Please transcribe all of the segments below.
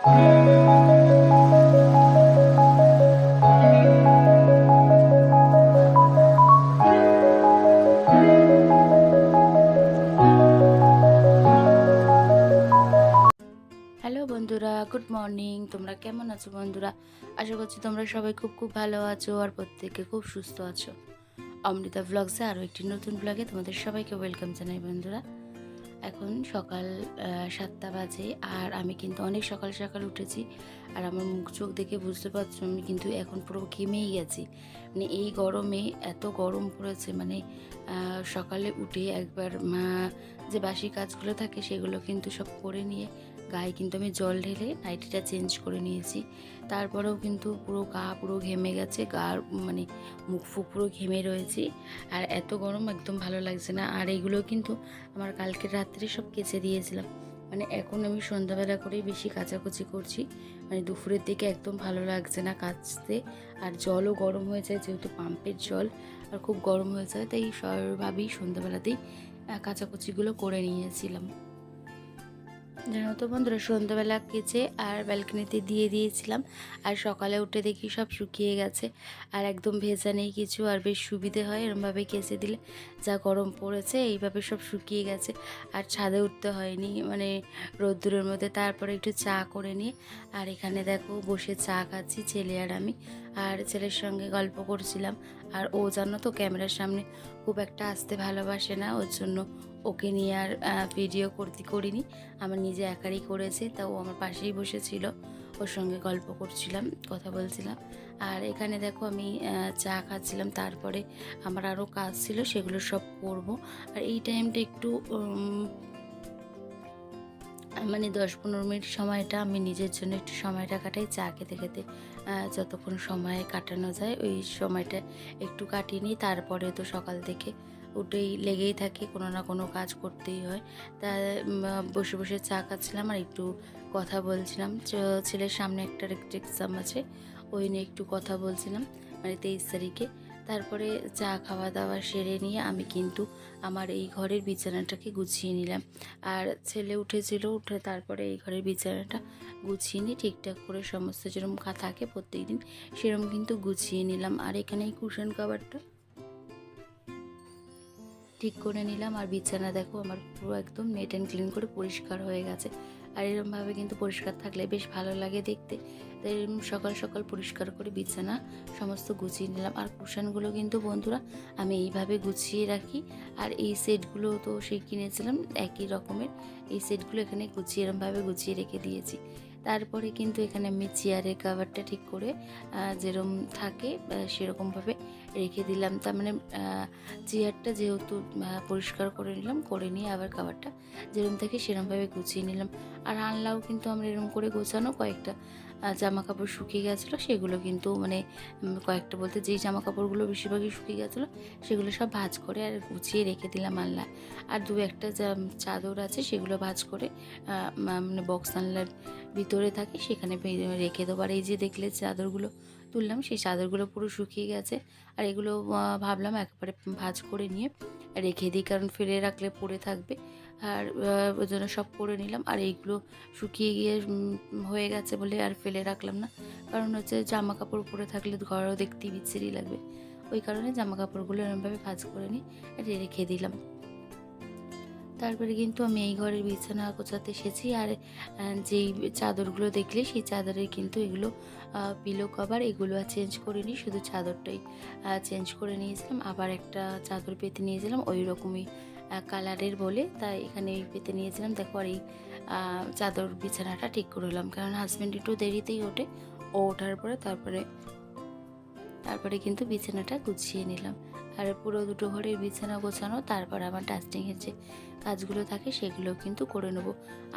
বন্ধুরা, good morning. তোমরা কেমন আছো বন্ধুরা? আশা করছি তোমরা সবাই খুব খুব ভালো আছো আর প্রত্যেকে খুব সুস্থ আছো। অমৃতা ব্লগসে আরও একটি নতুন ব্লগে তোমাদের সবাইকে ওয়েলকাম জানাই বন্ধুরা। এখন সকাল সাতটা বাজে আর আমি কিন্তু অনেক সকাল সকাল উঠেছি। আর আমার মুখ চোখ দেখে বুঝতে পারছ আমি কিন্তু এখন পুরো ঘেমেই গেছি। মানে এই গরমে এত গরম পড়েছে মানে সকালে উঠে একবার যে বাসি কাজগুলো থাকে সেগুলো কিন্তু সব করে নিয়ে গায়ে কিন্তু আমি জল ঢেলে নাইটিটা চেঞ্জ করে নিয়েছি। তারপরেও কিন্তু পুরো গা পুরো ঘেমে গেছে, গা মানে মুখ ফুক পুরো ঘেমে রয়েছি। আর এত গরম একদম ভালো লাগছে না। আর এগুলো কিন্তু আমার কালকে রাত্রে সব কেচে দিয়েছিলাম। মানে এখন আমি সন্ধ্যাবেলা করেই বেশি কাচাকুচি করছি। মানে দুপুরের দিকে একদম ভালো লাগছে না কাচতে। আর জলও গরম হয়ে যায়, যেহেতু পাম্পের জল। আর খুব গরম হয়ে যায়, তাই সবভাবেই সন্ধ্যাবেলাতেই কাচাকুচিগুলো করে নিয়েছিলাম। জানো তো বন্ধুরা, সন্ধ্যাবেলা কেচে আর ব্যালকনিতে দিয়ে দিয়েছিলাম। আর সকালে উঠে দেখি সব শুকিয়ে গেছে। আর একদম ভেজা নেই কিছু, আর বেশ সুবিধে হয় এরমভাবে কেচে দিলে। যা গরম পড়েছে, এইভাবে সব শুকিয়ে গেছে। আর ছাদে উঠতে হয়নি মানে রোদ্দুরের মধ্যে। তারপরে একটু চা করে নিয়ে, আর এখানে দেখো বসে চা খাচ্ছি ছেলে আর আমি। আর ছেলের সঙ্গে গল্প করছিলাম। আর ও জানো তো ক্যামেরার সামনে খুব একটা আসতে ভালোবাসে না, ওর জন্য ওকে নিয়ে আর ভিডিও করতে করিনি। আমার নিজে একারই করেছে, তা ও আমার পাশেই বসেছিল। ওর সঙ্গে গল্প করছিলাম, কথা বলছিলাম। আর এখানে দেখো আমি চা খাচ্ছিলাম, তারপরে আমার আরও কাজ ছিল, সেগুলো সব করব। আর এই টাইমটা একটু মানে দশ পনেরো মিনিট সময়টা আমি নিজের জন্য একটু সময়টা কাটাই, চা খেতে খেতে যতক্ষণ সময় কাটানো যায়, ওই সময়টা একটু কাটিয়ে নিই। তারপরে তো সকাল থেকে উঠেই লেগেই থাকে, কোনো না কোনো কাজ করতেই হয়। তা বসে বসে চা খাচ্ছিলাম আর একটু কথা বলছিলাম। ছেলের সামনে একটা এক্সাম আছে, ওই নিয়ে একটু কথা বলছিলাম মানে তেইশ তারিখে। তারপরে চা খাওয়া দাওয়া সেরে নিয়ে আমি কিন্তু আমার এই ঘরের বিছানাটাকে গুছিয়ে নিলাম। আর ছেলে উঠেছিল, উঠে তারপরে এই ঘরের বিছানাটা গুছিয়ে নিয়ে ঠিকঠাক করে সমস্ত যেরকম থাকে প্রত্যেক দিন সেরকম কিন্তু গুছিয়ে নিলাম। আর এখানে এই কুশন কাভারটা ঠিক করে নিলাম। আর বিছানা দেখো, আমার পুরো একদম নেট অ্যান্ড ক্লিন করে পরিষ্কার হয়ে গেছে। আর এরকমভাবে কিন্তু পরিষ্কার থাকলে বেশ ভালো লাগে দেখতে। তাই সকাল সকাল পরিষ্কার করে বিছানা সমস্ত গুছিয়ে নিলাম। আর কুশানগুলো কিন্তু বন্ধুরা, আমি এইভাবে গুছিয়ে রাখি। আর এই সেটগুলো তো সেই কিনেছিলাম, একই রকমের। এই সেটগুলো এখানে গুছিয়ে, এরমভাবে গুছিয়ে রেখে দিয়েছি। তারপরে কিন্তু এখানে আমি চেয়ারের কাভারটা ঠিক করে যেরম থাকে সেরকমভাবে রেখে দিলাম। তার মানে চেয়ারটা যেহেতু পরিষ্কার করে নিলাম, করে নিয়ে আবার কাভারটা যেরকম থাকে সেরমভাবে গুছিয়ে নিলাম। আর আনলাও কিন্তু আমরা এরকম করে গোছানো, কয়েকটা জামা কাপড় শুকিয়ে গেছিল, সেগুলো কিন্তু মানে কয়েকটা বলতে যেই জামা কাপড়গুলো বেশিরভাগই শুকিয়ে গেছিল, সেগুলো সব ভাজ করে আর গুছিয়ে রেখে দিলাম আনলা। আর দু একটা যা, চাদর আছে, সেগুলো ভাজ করে মানে বক্স আনলার ভিতরে থাকে, সেখানে রেখে দেবো। আর এই যে দেখলে চাদরগুলো তুললাম, সেই চাদরগুলো পুরো শুকিয়ে গেছে। আর এগুলো ভাবলাম একবারে ভাঁজ করে নিয়ে রেখে দিই, কারণ ফেলে রাখলে পড়ে থাকবে। আর ওই জন্য সব করে নিলাম। আর এইগুলো শুকিয়ে গিয়ে হয়ে গেছে বলে আর ফেলে রাখলাম না। কারণ হচ্ছে জামা কাপড় পরে থাকলে ঘরেও দেখতে বিচ্ছিরি লাগবে। ওই কারণে জামা কাপড়গুলো এরমভাবে ভাঁজ করে নিই আর রেখে দিলাম। তারপরে কিন্তু আমি এই ঘরের বিছানা গোছাতে এসেছি আর যেই চাদরগুলো দেখলে সেই চাদরের কিন্তু এগুলো পিলো কভার এগুলো আর চেঞ্জ করিনি শুধু চাদরটাই চেঞ্জ করে নিয়েছিলাম। আবার একটা চাদর পেতে নিয়েছিলাম, ওই রকমই কালারের বলে, তাই এখানে পেতে নিয়েছিলাম। দেখো আর এই চাদর বিছানাটা ঠিক করে করলাম কারণ হাজব্যান্ড একটু দেরিতেই ওঠে। ও ওঠার পরে তারপরে তারপরে কিন্তু বিছানাটা গুছিয়ে নিলাম। আর পুরো দুটো ঘরের বিছানা গোছানো, তারপর আমার ডাস্টিংয়ের যে কাজগুলো থাকে সেগুলো কিন্তু করে নেব।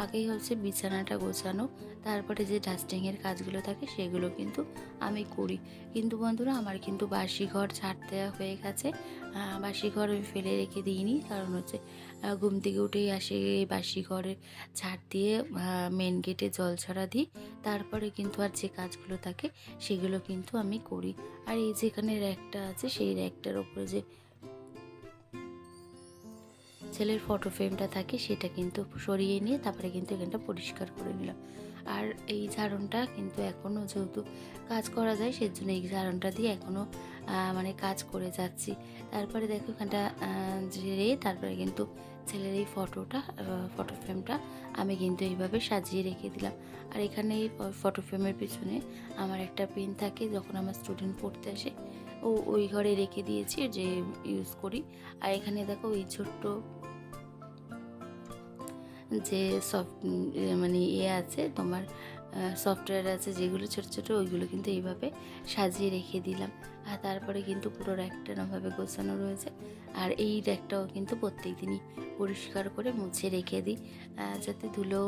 আগেই হচ্ছে বিছানাটা গোছানো, তারপরে যে ডাস্টিংয়ের কাজগুলো থাকে সেগুলো কিন্তু আমি করি। কিন্তু বন্ধুরা, আমার কিন্তু বাসি ঘর ছাড় দেওয়া হয়ে গেছে। বাসি ঘর আমি ফেলে রেখে দিইনি, কারণ হচ্ছে ঘুম থেকে উঠেই আসে বাসি ঘরের ছাড় দিয়ে মেন গেটে জল ছড়া দিই। তারপরে কিন্তু আর যে কাজগুলো থাকে সেগুলো কিন্তু আমি করি। আর এই যেখানে র্যাকটা আছে, সেই র্যাকটার ওপরে যে ছেলের ফটো ফ্রেমটা থাকে, সেটা কিন্তু সরিয়ে নিয়ে তারপরে কিন্তু এখানটা পরিষ্কার করে নিলাম। আর এই ঝাড়নটা কিন্তু এখনও যেহেতু কাজ করা যায়, সেজন্য এই ঝাড়নটা দিয়ে এখনও মানে কাজ করে যাচ্ছি। তারপরে দেখো এখানটা আহ, ঝেড়ে তারপরে কিন্তু ছেলের এই ফটোটা ফটো ফ্রেমটা আমি কিন্তু এইভাবে সাজিয়ে রেখে দিলাম। আর এখানে এই ফটো ফ্রেমের পিছনে আমার একটা পেন থাকে যখন আমার স্টুডেন্ট পড়তে আসে। ও ওই ঘরে রেখে দিয়েছি যে ইউজ করি। আর এখানে দেখো ওই ছোট্ট যে সফট মানে ইয়ে আছে তোমার সফটওয়্যার আছে যেগুলো ছোট ছোট ওইগুলো কিন্তু এইভাবে সাজিয়ে রেখে দিলাম। আর তারপরে কিন্তু পুরো র্যাকটা এরমভাবে গোছানো রয়েছে। আর এই র্যাকটাও কিন্তু প্রত্যেক দিনই পরিষ্কার করে মুছে রেখে দিই যাতে ধুলো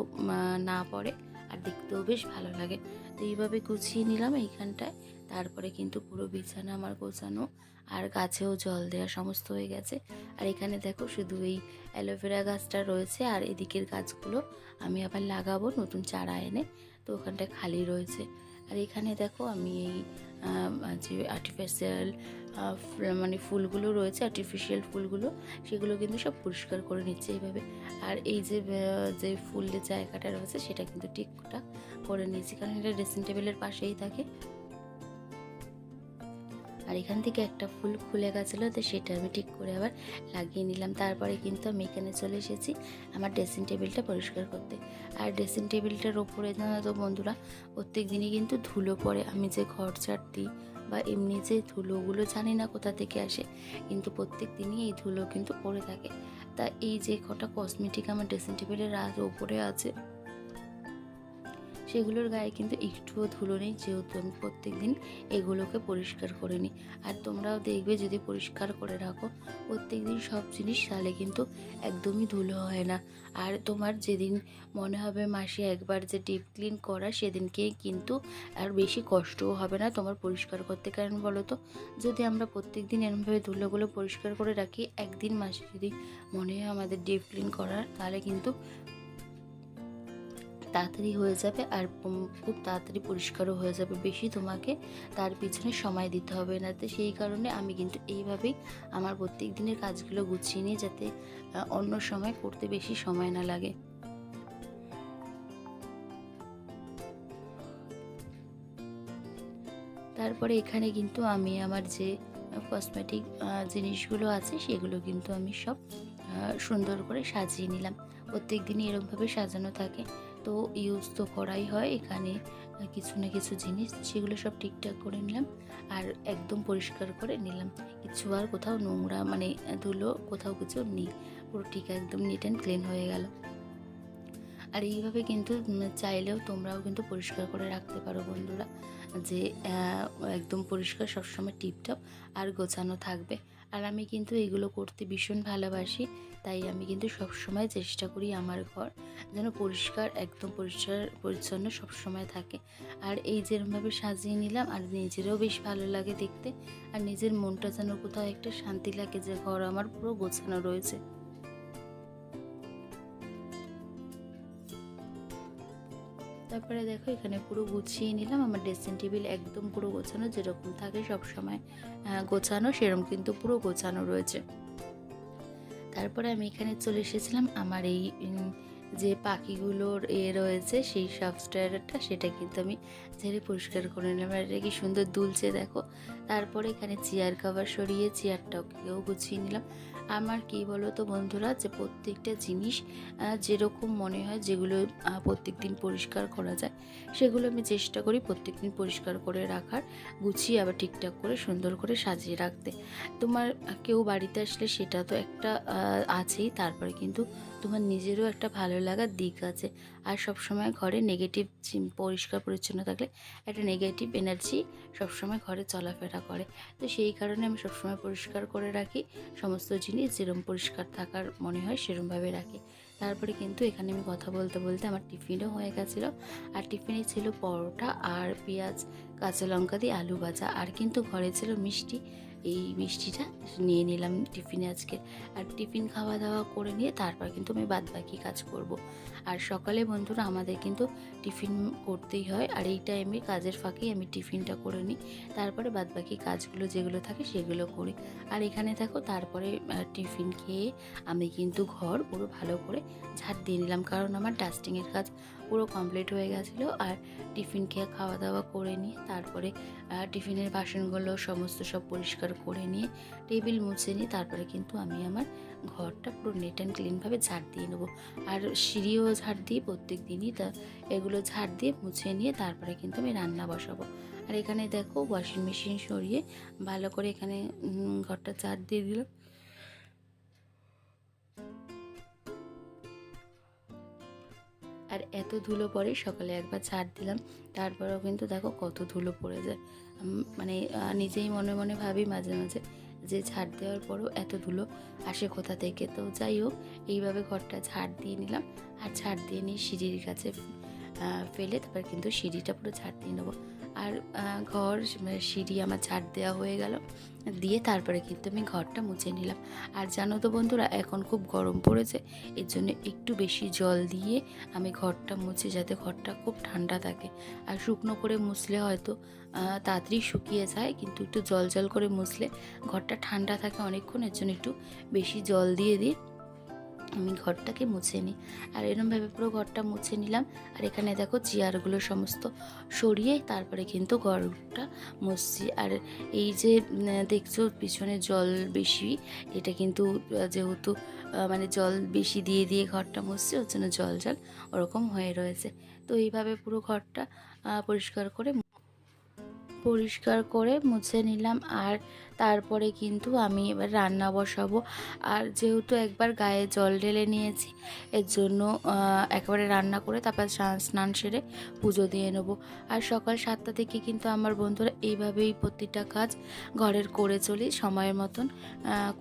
না পড়ে আর দেখতেও বেশ ভালো লাগে। তো এইভাবে গুছিয়ে নিলাম এইখানটায়। তারপরে কিন্তু পুরো বিছানা আমার গোছানো আর গাছেও জল দেওয়া সমস্ত হয়ে গেছে। আর এখানে দেখো শুধু এই অ্যালোভেরা গাছটা রয়েছে আর এদিকের গাছগুলো আমি আবার লাগাবো নতুন চারা এনে। তো ওখানটায় খালি রয়েছে। আর এখানে দেখো আমি এই যে আর্টিফিশিয়াল মানে ফুলগুলো রয়েছে আর্টিফিশিয়াল ফুলগুলো, সেগুলো কিন্তু সব পরিষ্কার করে নিচ্ছে এইভাবে। আর এই যে যে ফুলের জায়গাটা রয়েছে, সেটা কিন্তু ঠিকঠাক করে নিয়েছি। কারণ এটা ড্রেসিং টেবিলের পাশেই থাকে। আর এখান থেকে একটা ফুল খুলে গেছিল, তো সেটা আমি ঠিক করে আবার লাগিয়ে নিলাম। তারপরে কিন্তু আমি এখানে চলে এসেছি আমার ড্রেসিং টেবিলটা পরিষ্কার করতে। আর ড্রেসিং টেবিলটার ওপরে জানো তো বন্ধুরা, প্রত্যেক দিনই কিন্তু ধুলো পড়ে। আমি যে ঘর ঝাড় দিই বা এমনি যে ধুলোগুলো জানি না কোথা থেকে আসে, কিন্তু প্রত্যেক দিনই এই ধুলো কিন্তু পড়ে থাকে। তা এই যে কটা কসমেটিক আমার ড্রেসিং টেবিলের ওপরে আছে সেগুলোর গায়ে কিন্তু একটুও ধুলো নেই, যেহেতু আমি প্রত্যেক দিন এগুলোকে পরিষ্কার করে নিই। আর তোমরাও দেখবে যদি পরিষ্কার করে রাখো প্রত্যেক দিন সব জিনিস তাহলে কিন্তু একদমই ধুলো হয় না। আর তোমার যেদিন মনে হবে মাসে একবার যে ডিপ ক্লিন করা, সেদিনকে কিন্তু আর বেশি কষ্টও হবে না তোমার পরিষ্কার করতে। কারণ বলো তো, যদি আমরা প্রত্যেক দিন এরমভাবে ধুলোগুলো পরিষ্কার করে রাখি, একদিন মাসে যদি মনে হয় আমাদের ডিপ ক্লিন করার, তাহলে কিন্তু তাড়াতাড়ি হয়ে যাবে আর খুব তাড়াতাড়ি পরিষ্কারও হয়ে যাবে। বেশি তোমাকে তার পিছনে সময় দিতে হবে না। তো সেই কারণে আমি কিন্তু এইভাবেই আমার প্রত্যেক দিনের কাজগুলো গুছিয়ে নিই যাতে অন্য সময় করতে বেশি সময় না লাগে। তারপরে এখানে কিন্তু আমি আমার যে কসমেটিক জিনিসগুলো আছে সেগুলো কিন্তু আমি সব সুন্দর করে সাজিয়ে নিলাম। প্রত্যেক দিনই এরকমভাবে সাজানো থাকে। তো ইউজ তো করাই হয়। এখানে কিছু না কিছু জিনিস সেগুলো সব ঠিকঠাক করে নিলাম আর একদম পরিষ্কার করে নিলাম। কিছু আর কোথাও নোংরা মানে ধুলো কোথাও কিছু নেই। পুরো ঠিক একদম নিট অ্যান্ড ক্লিন হয়ে গেল। আর এইভাবে কিন্তু চাইলেও তোমরাও কিন্তু পরিষ্কার করে রাখতে পারো বন্ধুরা। যে একদম পরিষ্কার সবসময় টিপটপ আর গোছানো থাকবে। আর আমি কিন্তু এগুলো করতে ভীষণ ভালোবাসি, তাই আমি কিন্তু সবসময় চেষ্টা করি আমার ঘর যেন পরিষ্কার, একদম পরিষ্কার, পরিচ্ছন্ন সবসময় থাকে। আর এই যেরমভাবে সাজিয়ে নিলাম, আর নিজেরও বেশ ভালো লাগে দেখতে। আর নিজের মনটা যেন কোথাও একটা শান্তি লাগে যে ঘর আমার পুরো গোছানো রয়েছে। তারপরে দেখো এখানে পুরো গুছিয়ে নিলাম। আমার ড্রেসিং টেবিল একদম পুরো গোছানো, যেরকম থাকে সব সময় গোছানো, সেরকম কিন্তু পুরো গোছানো রয়েছে। তারপরে আমি এখানে চলে এসেছিলাম। আমার এই যে পাখিগুলোর এ রয়েছে, সেই সাবস্টারটা সেটা কিন্তু আমি ঝেড়ে পরিষ্কার করে নিলাম। আর এটা কি সুন্দর দুলছে, দেখো। তারপরে এখানে চেয়ার কভার সরিয়ে চেয়ারটাকেও গুছিয়ে নিলাম। আমার কি বলো তো বন্ধুরা, যে প্রত্যেকটা জিনিস যেরকম মনে হয় যেগুলো প্রত্যেক দিন পরিষ্কার করা যায়, সেগুলো আমি চেষ্টা করি প্রত্যেক দিন পরিষ্কার করে রাখার, গুছিয়ে আবার ঠিকঠাক করে সুন্দর করে সাজিয়ে রাখতে। তোমার কেউ বাড়িতে আসলে সেটা তো একটা আছেই, তারপরে কিন্তু তোমার নিজেরও একটা ভালো লাগার দিক আছে। আর সবসময় ঘরে নেগেটিভ পরিষ্কার পরিচ্ছন্ন থাকলে একটা নেগেটিভ এনার্জি সবসময় ঘরে চলাফেরা করে। তো সেই কারণে আমি সবসময় পরিষ্কার করে রাখি। সমস্ত জিনিস যেরকম পরিষ্কার থাকার মনে হয় সেরমভাবে রাখি। তারপরে কিন্তু এখানে আমি কথা বলতে বলতে আমার টিফিনও হয়ে গেছিল। আর টিফিনে ছিল পরোটা আর পেঁয়াজ, কাঁচা লঙ্কা দিয়ে আলু ভাজা। আর কিন্তু ঘরে ছিল মিষ্টি। এই মিষ্টিটা নিয়ে নিলাম টিফিনে আজকে। আর টিফিন খাওয়া দাওয়া করে নিয়ে তারপর কিন্তু আমি বাদ বাকি কাজ করব। আর সকালে বন্ধুরা আমাদের কিন্তু টিফিন করতেই হয়। আর এই টাইমে কাজের ফাঁকেই আমি টিফিনটা করে নিই। তারপরে বাদ বাকি কাজগুলো যেগুলো থাকে সেগুলো করি। আর এখানে থাকো তারপরে টিফিন খেয়ে আমি কিন্তু ঘর পুরো ভালো করে ঝাড় দিয়ে নিলাম কারণ আমার ডাস্টিংয়ের কাজ পুরো কমপ্লিট হয়ে গেছিল আর টিফিন খেয়ে খাওয়া দাওয়া করে নিয়ে তারপরে টিফিনের বাসনগুলো সমস্ত সব পরিষ্কার করে নিয়ে টেবিল মুছে নিয়ে তারপরে কিন্তু আমি আমার ঘরটা পুরো নেট অ্যান্ড ক্লিনভাবে ঝাড় দিয়ে নেব। আর সিঁড়িও ঝাড় দিই প্রত্যেক দিনই, তা এগুলো ঝাড় দিয়ে মুছে নিয়ে তারপরে কিন্তু আমি রান্না বসাবো। আর এখানে দেখো ওয়াশিং মেশিন সরিয়ে ভালো করে এখানে ঘরটা ঝাড় দিয়ে দিলাম। আর এত ধুলো পরে সকালে একবার ছাড় দিলাম। তারপরেও কিন্তু দেখো কত ধুলো পড়ে যায়। মানে নিজেই মনে মনে ভাবি মাঝে মাঝে যে ঝাড় দেওয়ার পরও এত ধুলো আসে কোথা থেকে? তো যাই হোক, এইভাবে ঘরটা ঝাড় দিয়ে নিলাম। আর ঝাড় দিয়ে নিয়ে সিঁড়ির কাছে ফেলে তারপর কিন্তু সিঁড়িটা পুরো ঝাড় দিয়ে নেব। আর ঘর সিঁড়ি আমার ঝাড় দেওয়া হয়ে গেল। দিয়ে তারপরে কিন্তু আমি ঘরটা মুছে নিলাম। আর জানো তো বন্ধুরা, এখন খুব গরম পড়েছে, এর জন্য একটু বেশি জল দিয়ে আমি ঘরটা মুছি যাতে ঘরটা খুব ঠান্ডা থাকে। আর শুকনো করে মুছলে হয়তো তাড়াতাড়ি শুকিয়ে যায়, কিন্তু একটু জল জল করে মুছলে ঘরটা ঠান্ডা থাকে অনেকক্ষণ, এর জন্য একটু বেশি জল দিয়ে দিই আমি ঘরটাকে মুছে নিই। আর এরমভাবে পুরো ঘরটা মুছে নিলাম। আর এখানে দেখো চেয়ারগুলো সমস্ত সরিয়ে তারপরে কিন্তু ঘরটা মুছছি। আর এই যে দেখছ পিছনে জল বেশি, এটা কিন্তু যেহেতু মানে জল বেশি দিয়ে দিয়ে ঘরটা মুছছি, ওর জন্য জল জল ওরকম হয়ে রয়েছে। তো এইভাবে পুরো ঘরটা পরিষ্কার করে পরিষ্কার করে মুছে নিলাম আর তারপরে কিন্তু আমি এবার রান্না বসাবো। আর যেহেতু একবার গায়ে জল ঢেলে নিয়েছি, এর জন্য একবারে রান্না করে তারপর স্নান সেরে পুজো দিয়ে নেব। আর সকাল সাতটা থেকে কিন্তু আমার বন্ধুরা এইভাবেই প্রতিটা কাজ ঘরের করে চলি, সময়ের মতন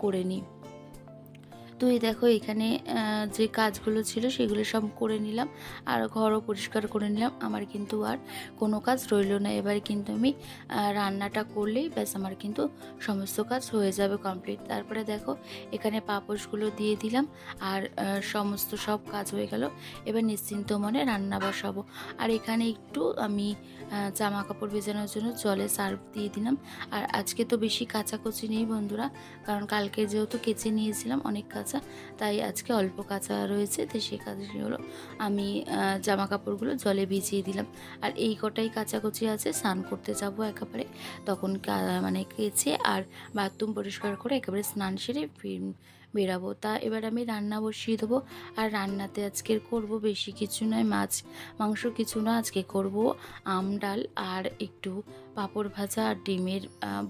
করে নিই। তো এই দেখো এখানে যে কাজগুলো ছিল সেগুলো সব করে নিলাম আর ঘরও পরিষ্কার করে নিলাম। আমার কিন্তু আর কোনো কাজ রইল না। এবার কিন্তু আমি রান্নাটা করলেই ব্যাস আমার কিন্তু সমস্ত কাজ হয়ে যাবে কমপ্লিট তারপরে দেখো এখানে পাপোশগুলো দিয়ে দিলাম আর সমস্ত সব কাজ হয়ে গেল। এবার নিশ্চিন্ত মনে রান্না বসাবো। আর এখানে একটু আমি জামা কাপড় ভেজানোর জন্য জলে সার্ফ দিয়ে দিলাম। আর আজকে তো বেশি কাচাকুচি নেই বন্ধুরা, কারণ কালকে যেহেতু কেচে নিয়েছিলাম, অনেক কাঁচা, তাই আজকে অল্প কাঁচা রয়েছে, তো সেই হলো আমি জামা কাপড়গুলো জলে ভিজিয়ে দিলাম। আর এই কটাই কাচাকুচি আছে, স্নান করতে যাব একেবারে। তখন মানে কেচে আর বাথরুম পরিষ্কার করে একেবারে স্নান সেরে বেরাবো। তা এবার আমি রান্না বসিয়ে দেবো। আর রান্নাতে আজকের করব বেশি কিছু নয়, মাছ, মাংস কিছু না। আজকে করব আম, ডাল আর একটু পাঁপড় ভাজা আর ডিমের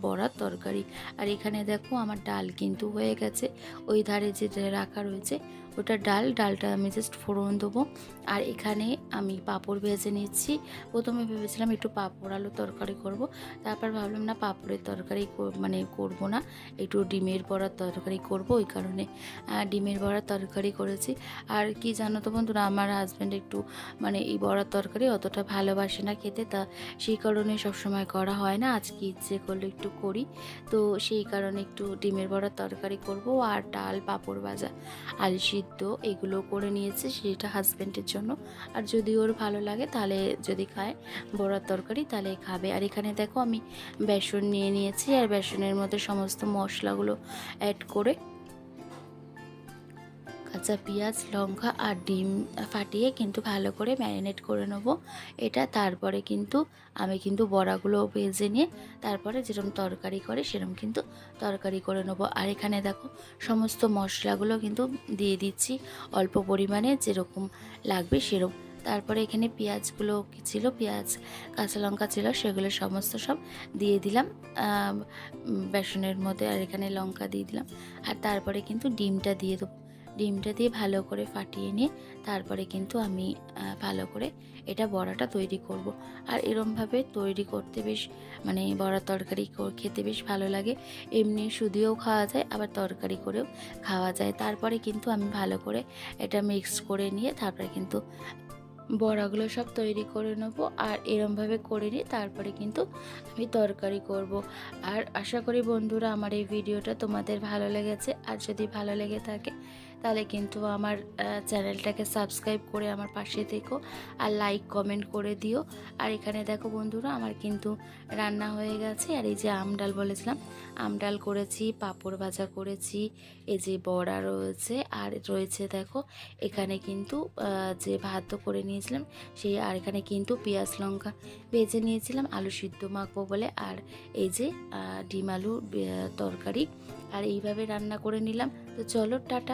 বড়ার তরকারি। আর এখানে দেখো আমার ডাল কিন্তু হয়ে গেছে। ওই ধারে যে রাখা রয়েছে ওটা ডাল, ডালটা আমি জাস্ট ফোড়ন দেবো। আর এখানে আমি পাঁপড় ভেজে নিচ্ছি। প্রথমে ভেবেছিলাম একটু পাঁপড় আলু তরকারি করব। তারপর ভাবলাম, না, পাঁপড়ের তরকারি কর- মানে করব না। একটু ডিমের বড়ার তরকারি করব, ওই কারণে ডিমের বড়ার তরকারি করেছি। আর কি জানো তো বন্ধুরা, আমার হাজব্যান্ড একটু মানে এই বড়ার তরকারি অতটা ভালোবাসে না খেতে, তা সেই কারণে সবসময় করা হয় না। আজকে ইচ্ছে করলে একটু করি। তো সেই কারণে একটু ডিমের বড়ার তরকারি করব। আর ডাল, পাঁপড় ভাজা আলু সিদ্ধ এগুলো করে নিয়েছে সেটা হাজব্যান্ডের জন্য। আর যদি ওর ভালো লাগে তাহলে যদি খায় বড়ার তরকারি তাহলে খাবে। আর এখানে দেখো আমি বেসন নিয়ে নিয়েছি আর বেসনের মধ্যে সমস্ত মশলাগুলো অ্যাড করে কাঁচা পেঁয়াজ, লঙ্কা আর ডিম ফাটিয়ে কিন্তু ভালো করে ম্যারিনেট করে নেব। এটা তারপরে কিন্তু আমি কিন্তু বড়াগুলো ভেজে নিয়ে তারপরে যেরকম তরকারি করে সেরকম কিন্তু তরকারি করে নেব। আর এখানে দেখো, সমস্ত মশলাগুলো কিন্তু দিয়ে দিচ্ছি। অল্প পরিমাণে যেরকম লাগবে সেরকম। তারপরে এখানে পেঁয়াজগুলো ছিল? পেঁয়াজ, কাঁচা লঙ্কা ছিল, সেগুলো সমস্ত সব দিয়ে দিলাম। বেসনের মধ্যে আর এখানে লঙ্কা দিয়ে দিলাম। আর তারপরে কিন্তু ডিমটা দিয়ে দেবো। ডিমটা দিয়ে ভালো করে ফাটিয়ে নিয়ে তারপরে কিন্তু আমি ভালো করে এটা বড়াটা তৈরি করব। আর এরমভাবে তৈরি করতে বেশ মানে বড়া তরকারি কর- খেতে বেশ ভালো লাগে। এমনি শুধুও খাওয়া যায়, আবার তরকারি করেও খাওয়া যায়। তারপরে কিন্তু আমি ভালো করে এটা মিক্স করে নিয়ে তারপরে কিন্তু বড়াগুলো সব তৈরি করে নেব আর এরমভাবে করে নিয়ে তারপরে কিন্তু আমি তরকারি করব। আর আশা করি বন্ধুরা আমার এই ভিডিওটা তোমাদের ভালো লেগেছে। আর যদি ভালো লেগে থাকে তাহলে কিন্তু আমার চ্যানেলটাকে সাবস্ক্রাইব করে আমার পাশে থেকো আর লাইক, কমেন্ট করে দিও। আর এখানে দেখো বন্ধুরা, আমার কিন্তু রান্না হয়ে গেছে। আর এই যে আম ডাল বলেছিলাম, আম ডাল করেছি, পাঁপড় ভাজা করেছি, এই যে বড়া রয়েছে। আর রয়েছে দেখো, এখানে কিন্তু যে ভাত করে নিয়েছিলাম সেই আর এখানে কিন্তু পেঁয়াজ লঙ্কা ভেজে নিয়েছিলাম, আলু সিদ্ধ মাখবো বলে। আর এই যে ডিম আলু তরকারি, আর এইভাবে রান্না করে নিলাম। তো চলো, টাটা।